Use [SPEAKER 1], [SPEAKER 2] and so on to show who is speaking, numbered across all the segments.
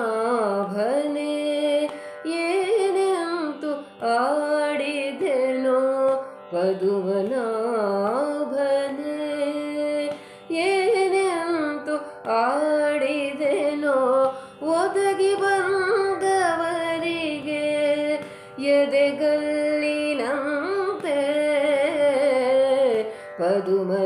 [SPEAKER 1] ಪದುಮನಾಭನೆ ಏನೆಂತು ಆಡಿದೆನೋ ಪದುಮನಾಭನೆ ಪದುಮನಾಭನೆ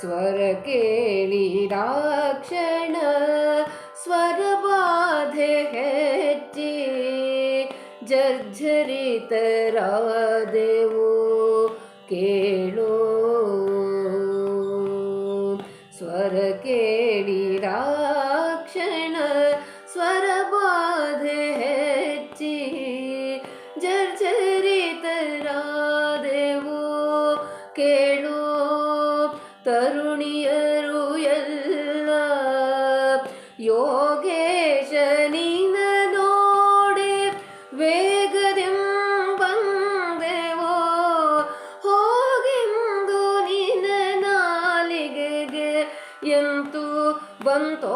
[SPEAKER 1] ಸ್ವರ ಕೇಳಿದಾಕ್ಷಣ ಸ್ವರ ಬಾಧೆ ಹೆಚ್ಚಿ ಜರ್ಜರಿತರಾದೆವು ಕೇಳೋ ಸ್ವರ ಕೇಳಿದಾಕ್ಷಣ ಯೋಗೇಶ ನಿನ ನೋಡಿ ವೇಗದೆಂಬಂದೆವೋ ಹೋಗೆಂದು ನಿನ್ನ ನಾಲಿಗೆಗೆ ಎಂತು ಬಂತೋ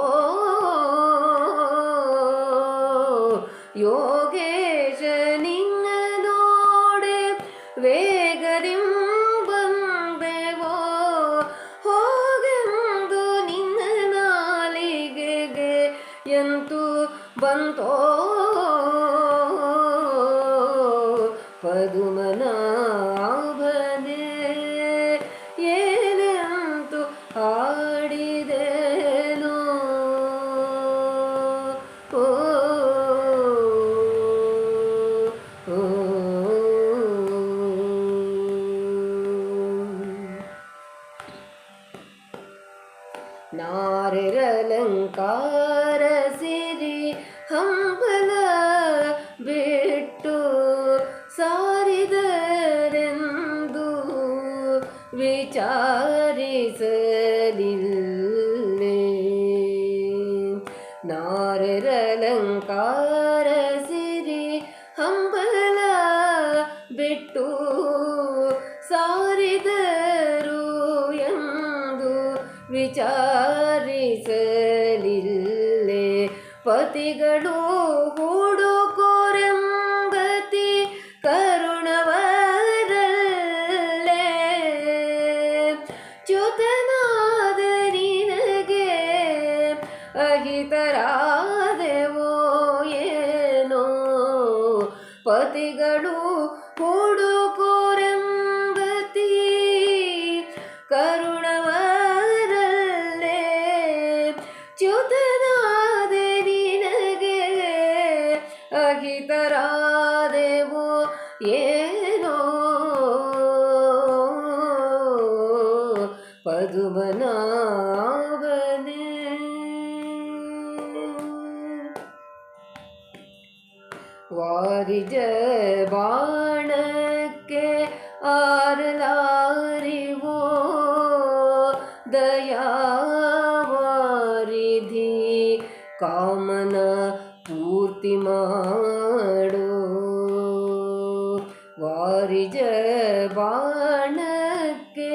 [SPEAKER 1] ಬಂತೋ? ಪದುಮನಾಭನೆ ಏನೆಂತು ಹಾಡಿದೆನೋ? ಓ ಓ ನಾರರಲಂಕಾರ ನಾರರಲಂಕಾರ ಸಿರಿ ಹಂಬಲ ಬಿಟ್ಟು ಸಾರಿದರು ಎಂದು ವಿಚಾರಿಸಲಿಲ್ಲೆ ಪತಿಗಳು ಪತಿಗಳು ಹುಡುಕೋರೆಂಬತಿ ಕರುಣವರಲ್ಲೇ ಚ್ಯುತನಾದೆ ನಿನಗೆ ಅಹಿತರಾದೆವು ಏನೋ. ಪದುಮನಾಭನೆ. ವಾರಿಜ ಬಾಣಕ್ಕೆ ಆರಲಾರಿವೋ ದಯಾವಾರಿಧಿ ಕಾಮನ ಪೂರ್ತಿ ಮಾಡೋ ವಾರಿಜ ಬಾಣಕ್ಕೆ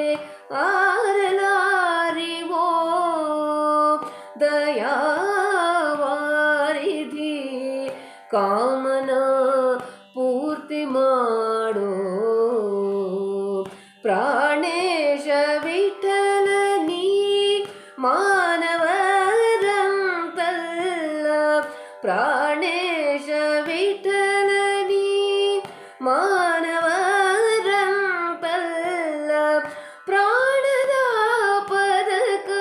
[SPEAKER 1] ಆರಲಾರಿವೋ ದಯಾವಾರಿಧಿ ಕಾಮನ ಪೂರ್ತಿ ಮಾಡೋ ಪ್ರಾಣೇಶ ವಿಠಲ ನೀ ಮಾನವರಂತಲ್ಲ ಪ್ರಾಣೇಶ ವಿಠಲ ನೀ ಮಾನವರಂತಲ್ಲ ಪ್ರಾಣದ ಪದಕ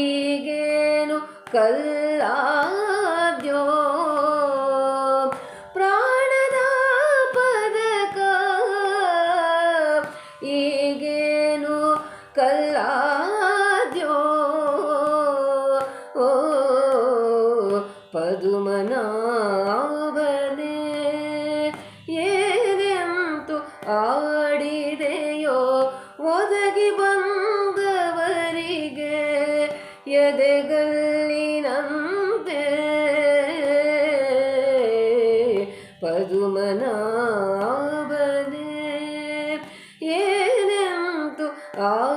[SPEAKER 1] ಈಗೇನು ಕಲ್ಲಾದ್ಯೋ ಪದುಮನಾಭನೆ ಏನೆಂತು ಆಡಿದೆಯೋ ಒದಗಿ ಬಂದವರಿಗೆ ಎದೆಗಲ್ಲಿನಂತೆ. ಪದುಮನಾಭನೆ ಏನೆಂತು ಆಡಿದೆಯೋ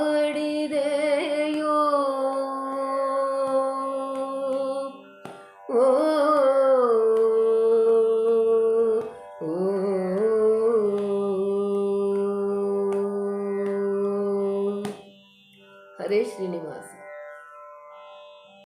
[SPEAKER 1] श्रीनिवास।